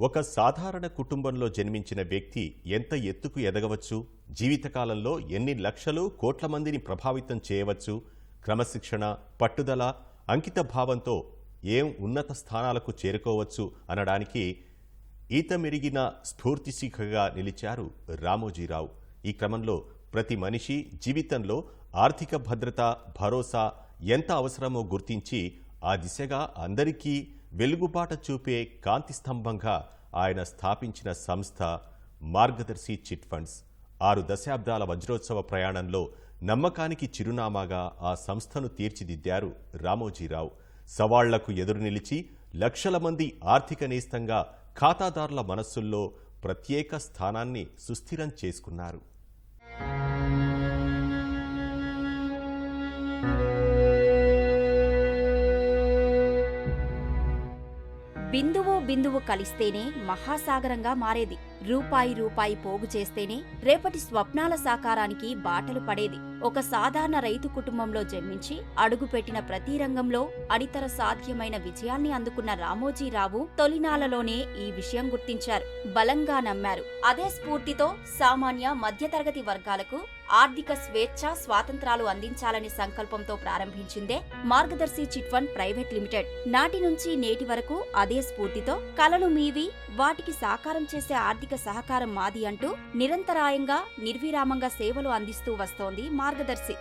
ఒక సాధారణ కుటుంబంలో జన్మించిన వ్యక్తి ఎంత ఎత్తుకు ఎదగవచ్చు? జీవితకాలంలో ఎన్ని లక్షలు కోట్ల మందిని ప్రభావితం చేయవచ్చు? క్రమశిక్షణ పట్టుదల అంకిత భావంతో ఏం ఉన్నత స్థానాలకు చేరుకోవచ్చు అనడానికి ఈత మెరిగిన స్ఫూర్తిశిఖగా నిలిచారు రామోజీరావు. ఈ క్రమంలో ప్రతి మనిషి జీవితంలో ఆర్థిక భద్రత భరోసా ఎంత అవసరమో గుర్తించి ఆ దిశగా అందరికీ వెలుగుబాట చూపే కాంతి స్తంభంగా ఆయన స్థాపించిన సంస్థ మార్గదర్శి చిట్ ఫండ్స్. ఆరు దశాబ్దాల వజ్రోత్సవ ప్రయాణంలో నమ్మకానికి చిరునామాగా ఆ సంస్థను తీర్చిదిద్దారు రామోజీరావు. సవాళ్ళకు ఎదురు నిలిచి లక్షల మంది ఆర్థిక నేస్తంగా ఖాతాదారుల మనస్సుల్లో ప్రత్యేక స్థానాన్ని సుస్థిరం చేసుకున్నారు. బిందువు బిందువు కలిస్తేనే మహాసాగరంగా మారేది. రూపాయి రూపాయి పోగు చేస్తేనే రేపటి స్వప్నాల సాకారానికి బాటలు పడేది. ఒక సాధారణ రైతు కుటుంబంలో జన్మించి అడుగుపెట్టిన ప్రతి రంగంలో అడితర సాధ్యమైన విజయాల్ని అందుకున్న రామోజీరావు తొలినాలలోనే ఈ విషయం గుర్తించారు. బలంగా నమ్మారు. అదే స్ఫూర్తితో సామాన్య మధ్యతరగతి వర్గాలకు ఆర్థిక స్వేచ్ఛ స్వాతంత్రాలు అందించాలనే సంకల్పంతో ప్రారంభించిందే మార్గదర్శి చిట్ ఫండ్ ప్రైవేట్ లిమిటెడ్. నాటి నుంచి నేటి వరకు అదే స్ఫూర్తితో కలలు మీవి వాటికి సాకారం చేసే ఆర్థిక సహకారం మాది అంటూ నిరంతరాయంగా నిర్విరామంగా సేవలు అందిస్తూ వస్తోంది మార్గదర్శి.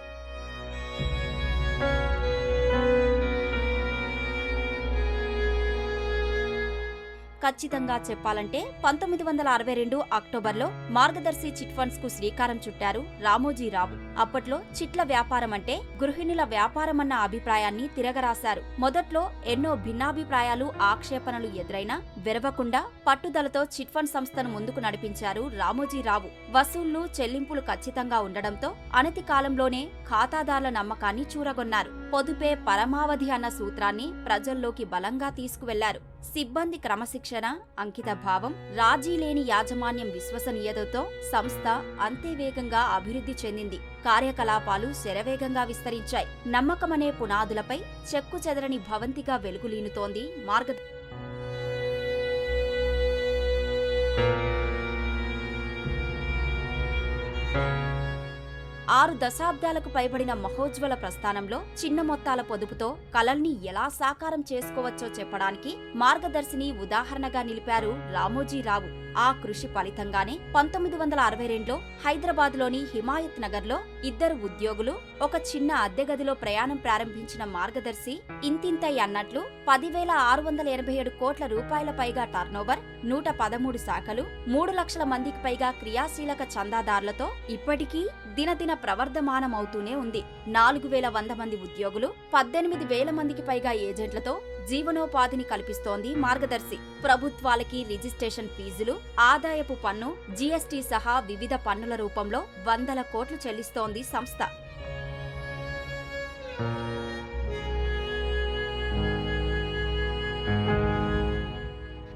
ఖచ్చితంగా చెప్పాలంటే పంతొమ్మిది వందల అరవై రెండు అక్టోబర్లో మార్గదర్శి చిట్ ఫండ్స్కు శ్రీకారం చుట్టారు రామోజీరావు అప్పట్లో చిట్ల వ్యాపారం అంటే గృహిణుల వ్యాపారమన్న అభిప్రాయాన్ని తిరగరాశారు. మొదట్లో ఎన్నో భిన్నాభిప్రాయాలు ఆక్షేపణలు ఎదురైనా వెరవకుండా పట్టుదలతో చిట్ ఫండ్ సంస్థను ముందుకు నడిపించారు రామోజీరావు వసూళ్ళు చెల్లింపులు ఖచ్చితంగా ఉండడంతో అనతి కాలంలోనే ఖాతాదారుల నమ్మకాన్ని చూరగొన్నారు. పొదుపే పరమావధి అన్న సూత్రాన్ని ప్రజల్లోకి బలంగా తీసుకువెళ్ళారు. సిబ్బంది క్రమశిక్షణ అంకిత భావం రాజీ లేని యాజమాన్యం విశ్వసనీయతతో సంస్థ అంతే వేగంగా అభివృద్ధి చెందింది. కార్యకలాపాలు శరవేగంగా విస్తరించాయి. నమ్మకమనే పునాదులపై చెక్కు చెదరని భవంతిగా వెలుగులీనుతోంది మార్గ ఆరు దశాబ్దాలకు పైబడిన మహోజ్వల ప్రస్థానంలో చిన్న మొత్తాల పొదుపుతో కలల్ని ఎలా సాకారం చేసుకోవచ్చో చెప్పడానికి మార్గదర్శిని ఉదాహరణగా నిలిపారు రామోజీరావు. ఆ కృషి ఫలితంగానే పంతొమ్మిది వందల అరవై రెండులో హైదరాబాద్లోని హిమాయత్ నగర్లో ఇద్దరు ఉద్యోగులు ఒక చిన్న అద్దె గదిలో ప్రయాణం ప్రారంభించిన మార్గదర్శి ఇంతింతై అన్నట్లు పదివేల ఆరు వందల ఎనభై ఏడు కోట్ల రూపాయల పైగా టర్నోవర్ నూట పదమూడు శాఖలు మూడు లక్షల మందికి పైగా క్రియాశీలక చందాదారులతో ఇప్పటికీ దినదిన ప్రవర్ధమానమవుతూనే ఉంది. నాలుగు వేల వంద మంది ఉద్యోగులు పద్దెనిమిది వేల మందికి పైగా ఏజెంట్లతో జీవనోపాధిని కల్పిస్తోంది మార్గదర్శి. ప్రభుత్వాలకి రిజిస్ట్రేషన్ ఫీజులు ఆదాయపు పన్ను జీఎస్టీ సహా వివిధ పన్నుల రూపంలో వందల కోట్లు చెల్లిస్తోంది సంస్థ.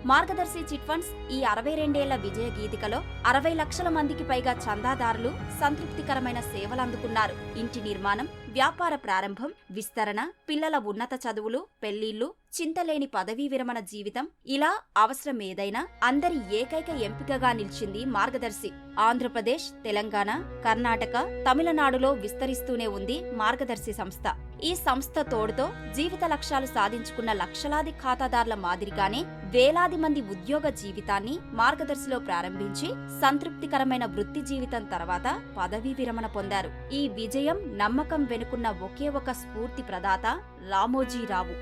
మార్గదర్శి చిట్ ఫండ్స్ ఈ అరవై రెండేళ్ళ విజయ గీతికలో అరవై లక్షల మందికి పైగా చందాదారులు సంతృప్తికరమైన సేవలు అందుకున్నారు. ఇంటి నిర్మాణం వ్యాపార ప్రారంభం విస్తరణ పిల్లల ఉన్నత చదువులు పెళ్ళిళ్ళు చింతలేని పదవీ విరమణ జీవితం ఇలా అవసరం ఏదైనా అందరి ఏకైక ఎంపికగా నిలిచింది మార్గదర్శి. ఆంధ్రప్రదేశ్ తెలంగాణ కర్ణాటక తమిళనాడులో విస్తరిస్తూనే ఉంది మార్గదర్శి సంస్థ. ఈ సంస్థ తోడుతో జీవిత లక్ష్యాలు సాధించుకున్న లక్షలాది ఖాతాదారుల మాదిరిగానే వేలాది మంది ఉద్యోగ జీవితాన్ని మార్గదర్శిలో ప్రారంభించి సంతృప్తికరమైన వృత్తి జీవితం తర్వాత పదవీ విరమణ పొందారు. ఈ విజయం నమ్మకం వెనుకున్న ఒకే ఒక స్ఫూర్తి ప్రదాత రామోజీరావు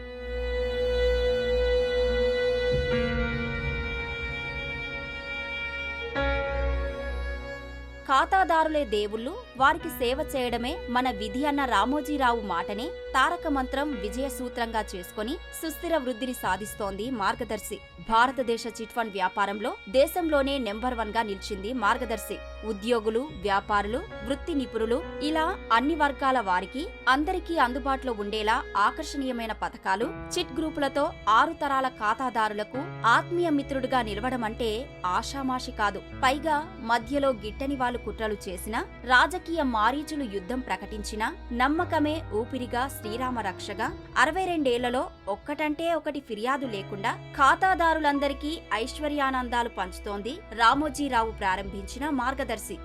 ఖాతాదారులే దేవుళ్ళు వారికి సేవ చేయడమే మన విధి అన్న రామోజీరావు మాటనే తారక మంత్రం విజయ సూత్రంగా చేసుకుని సుస్థిర వృద్ధిని సాధిస్తోంది మార్గదర్శి. భారతదేశ చిట్ ఫండ్ వ్యాపారంలో దేశంలోనే నెంబర్ వన్గా నిలిచింది మార్గదర్శి. ఉద్యోగులు వ్యాపారులు వృత్తి నిపుణులు ఇలా అన్ని వర్గాల వారికి అందరికీ అందుబాటులో ఉండేలా ఆకర్షణీయమైన పథకాలు చిట్ గ్రూపులతో ఆరు తరాల ఖాతాదారులకు ఆత్మీయ మిత్రుడుగా నిలవడమంటే ఆషామాషి కాదు. పైగా మధ్యలో గిట్టని వాళ్ళు కుట్రలు చేసినా రాజకీయ మారీచులు యుద్ధం ప్రకటించినా నమ్మకమే ఊపిరిగా శ్రీరామ రక్షగా అరవై రెండేళ్ళలో ఒక్కటంటే ఒకటి ఫిర్యాదు లేకుండా ఖాతాదారులందరికీ ఐశ్వర్యానందాలు పంచుతోంది రామోజీరావు ప్రారంభించిన మార్గదర్శి